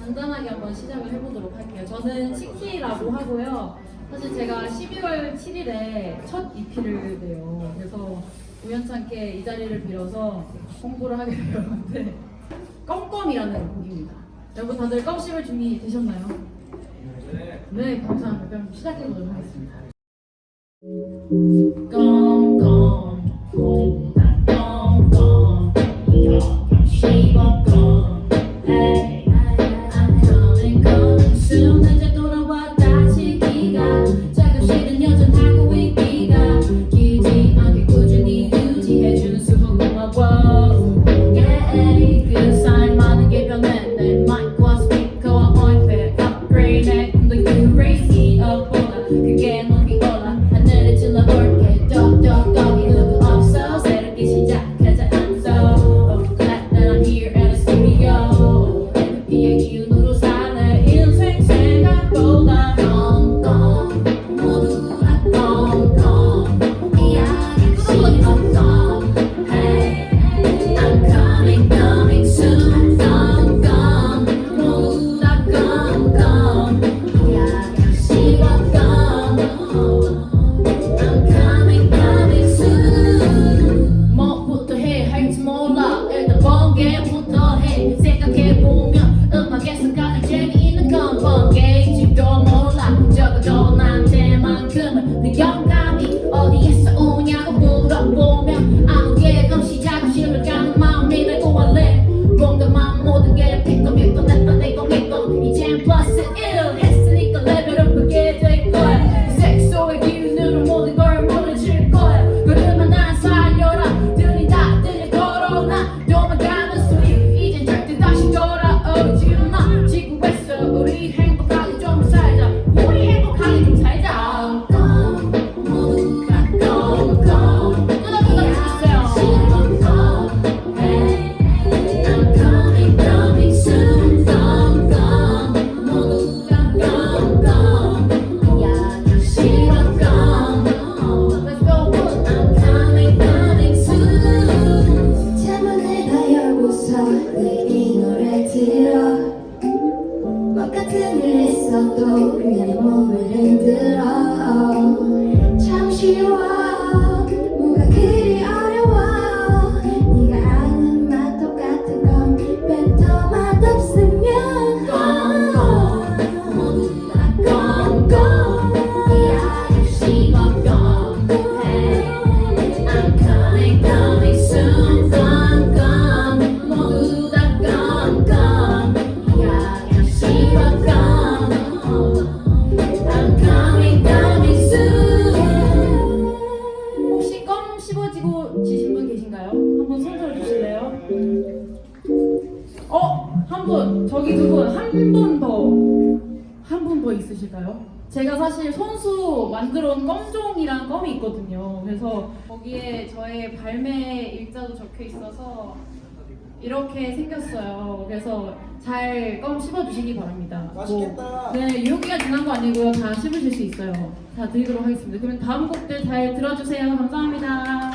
간단하게 한번 시작을 해보도록 할게요. 저는 치키라고 하고요. 사실 제가 12월 7일에 첫 EP를 내요. 그래서 우연찮게 이 자리를 빌어서 홍보를 하게 되었는데 껌껌이라는 곡입니다. 여러분 다들 껌 씹을 준비 되셨나요? 네, 감사합니다. 그럼 시작해보도록 하겠습니다. 껌껌 껌 그냥 몸을 흔들어. 참 쉬워 한 분, 저기 두 분, 한 분 더, 한 분 더 있으실까요? 제가 사실 손수 만들어 온 껌종이란 껌이 있거든요. 그래서 거기에 저의 발매 일자도 적혀 있어서 이렇게 생겼어요. 그래서 잘 껌 씹어주시기 바랍니다. 맛있겠다. 뭐, 네, 유효기간 지난 거 아니고요. 다 씹으실 수 있어요. 다 드리도록 하겠습니다. 그러면 다음 곡들 잘 들어주세요. 감사합니다.